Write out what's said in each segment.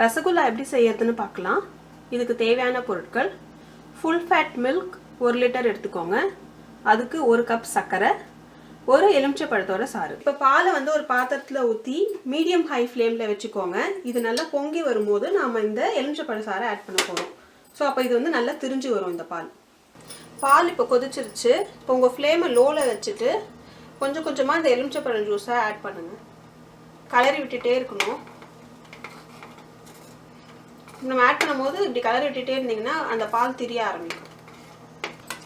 ரசகுல்லா எப்படி செய்யறதுன்னு பார்க்கலாம். இதுக்கு தேவையான பொருட்கள் ஃபுல் ஃபேட் மில்க் ஒரு லிட்டர் எடுத்துக்கோங்க. அதுக்கு ஒரு கப் சர்க்கரை ஒரு எலுமிச்சை பழத்தோட சாறு. இப்போ பாலை வந்து ஒரு பாத்திரத்தில் ஊற்றி மீடியம் ஹை ஃப்ளேமில் வச்சுக்கோங்க. இது நல்லா பொங்கி வரும்போது நாம் இந்த எலுமிச்சை பழ சாறை ஆட் பண்ண போகிறோம் ஸோ அப்போ இது வந்து நல்லா திரிஞ்சு வரும் இந்த பால். பால் இப்போ கொதிச்சிருச்சு. இப்போ உங்கள் ஃப்ளேமை லோவில் வச்சுட்டு கொஞ்சம் கொஞ்சமாக இந்த எலுமிச்சை பழம் ஜூஸை ஆட் பண்ணுங்கள் கலரி விட்டுட்டே இருக்கணும். நம்ம ஆட் பண்ணும்போது இப்படி கலரி விட்டுட்டே இருந்தீங்கன்னா அந்த பால் திரிய ஆரம்பிக்கும்.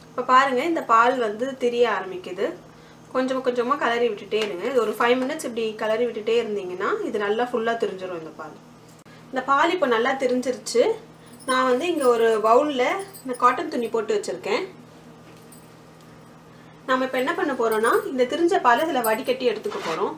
இப்போ பாருங்கள் இந்த பால் வந்து திரிய ஆரம்பிக்குது. கொஞ்சம் கொஞ்சமாக கலரி விட்டுட்டே இருங்க. இது ஒரு ஃபைவ் மினிட்ஸ் இப்படி கலரி விட்டுட்டே இருந்தீங்கன்னா இது நல்லா ஃபுல்லாக திரிஞ்சிரும் இந்த பால். இந்த பால் இப்போ நல்லா திரிஞ்சிருச்சு. நான் வந்து இங்கே ஒரு பவுலில் இந்த காட்டன் துணி போட்டு வச்சுருக்கேன். நம்ம இப்போ என்ன பண்ண போகிறோன்னா இந்த திரிஞ்ச பாலை இதில் வடிகட்டி எடுத்துக்க போகிறோம்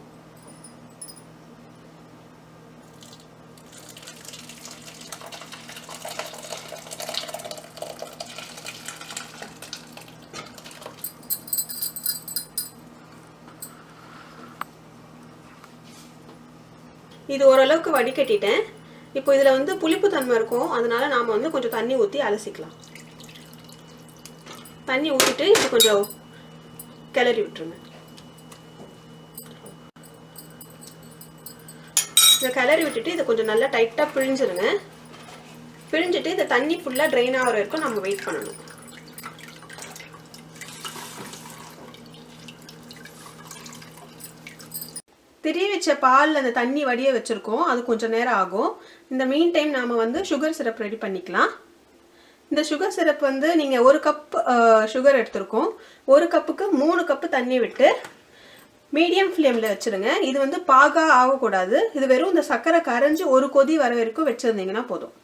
இது ஓரளவுக்கு வடிகட்டிட்டேன் இப்போ இதில் வந்து புளிப்பு தன்மை இருக்கும். அதனால நாம் வந்து கொஞ்சம் தண்ணி ஊற்றி அலசிக்கலாம். தண்ணி ஊற்றிட்டு இது கொஞ்சம் கிளறி விட்டுருங்க. இதை கிளறி விட்டுட்டு இதை கொஞ்சம் நல்லா டைட்டாக பிழிஞ்சிருங்க. பிழிஞ்சிட்டு இந்த தண்ணி ஃபுல்லாக ட்ரெயின் ஆகிற வரைக்கும் நம்ம வெயிட் பண்ணணும். திரிய வச்ச பாலில் அந்த தண்ணி வடிய வச்சுருக்கோம். அது கொஞ்சம் நேரம் ஆகும். இந்த மீன் டைம் நாம் வந்து சுகர் சிரப் ரெடி பண்ணிக்கலாம். இந்த சுகர் சிரப் வந்து நீங்கள் ஒரு கப் சுகர் எடுத்திருக்கோம். ஒரு கப்புக்கு மூணு கப்பு தண்ணி விட்டு மீடியம் ஃப்ளேமில் வச்சுருங்க. இது வந்து பாகாக ஆகக்கூடாது. இது வெறும் இந்த சர்க்கரை கரைஞ்சி ஒரு கொதி வர வரைக்கும் வச்சுருந்தீங்கன்னா போதும்.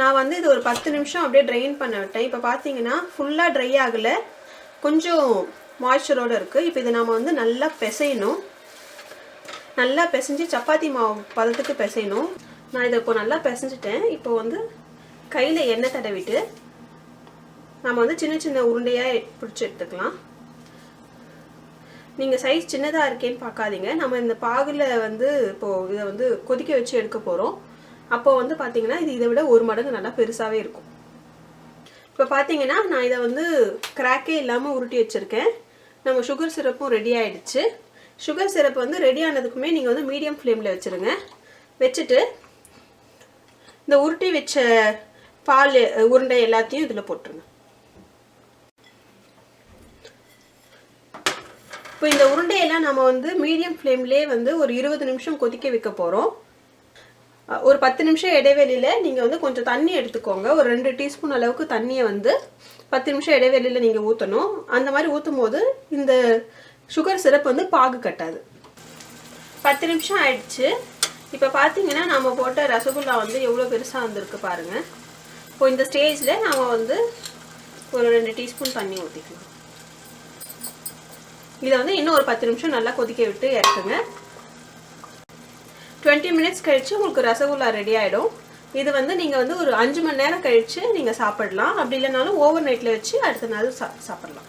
நான் வந்து இது ஒரு பத்து நிமிஷம் அப்படியே ட்ரெயின் பண்ண விட்டேன். இப்போ பார்த்தீங்கன்னா ஃபுல்லாக ட்ரை ஆகலை. கொஞ்சம் மாய்ச்சரோடு இருக்குது இப்போ இதை நாம் வந்து நல்லா பிசையணும். நல்லா பிசைஞ்சு சப்பாத்தி மாவு பதத்துக்கு பிசையணும். நான் இதை இப்போ நல்லா பிசைஞ்சிட்டேன். இப்போ வந்து கையில் எண்ணெய் தடவிட்டு நம்ம வந்து சின்ன சின்ன உருண்டையாக பிடிச்சி எடுத்துக்கலாம். நீங்கள் சைஸ் சின்னதாக இருக்கேன்னு பார்க்காதீங்க. நம்ம இந்த பாகில் வந்து இப்போது இதை வந்து கொதிக்க வச்சு எடுக்க போகிறோம் அப்போது வந்து பார்த்தீங்கன்னா இது இதை விட ஒரு மடங்கு நல்லா பெருசாகவே இருக்கும். இப்போ பார்த்தீங்கன்னா நான் இதை வந்து கிராக்கே இல்லாமல் உருட்டி வச்சுருக்கேன். நம்ம சுகர் சிரப்பும் ரெடி ஆகிடுச்சு சுகர் சிரப் வந்து ரெடி ஆனதுக்குமே நீங்கள் வந்து மீடியம் ஃப்ளேமில் வச்சுருங்க. வச்சுட்டு இந்த உருட்டி வச்ச பால் உருண்டை எல்லாத்தையும் இதில் போட்டுருங்க. இப்போ இந்த உருண்டையெல்லாம் நம்ம வந்து மீடியம் ஃப்ளேம்லேயே வந்து ஒரு இருபது நிமிஷம் கொதிக்க வைக்க போகிறோம் ஒரு பத்து நிமிஷம் இடைவெளியில் நீங்கள் வந்து கொஞ்சம் தண்ணி எடுத்துக்கோங்க. ஒரு ரெண்டு டீஸ்பூன் அளவுக்கு தண்ணியை வந்து பத்து நிமிஷம் இடைவெளியில் நீங்கள் ஊற்றணும் அந்த மாதிரி ஊற்றும் போது இந்த சுகர் சிரப் வந்து பாகு கட்டாது. பத்து நிமிஷம் ஆயிடுச்சு. இப்போ பார்த்தீங்கன்னா நம்ம போட்ட ரசகுல்லா வந்து எவ்வளோ பெருசாக வந்திருக்கு பாருங்கள் இப்போ இந்த ஸ்டேஜில் நாம் வந்து ஒரு ரெண்டு டீஸ்பூன் தண்ணி ஊற்றிக்கலாம் இதை வந்து இன்னும் ஒரு பத்து நிமிஷம் நல்லா கொதிக்க விட்டு இறக்குங்க. டுவெண்ட்டி மினிட்ஸ் கழித்து உங்களுக்கு ரசகுல்லா ரெடி ஆகிடும் இது வந்து நீங்கள் வந்து ஒரு அஞ்சு மணி நேரம் கழித்து நீங்கள் சாப்பிடலாம். அப்படி இல்லைனாலும் ஓவர் நைட்டில் வச்சு அடுத்த நாள் சா சாப்பிடலாம்.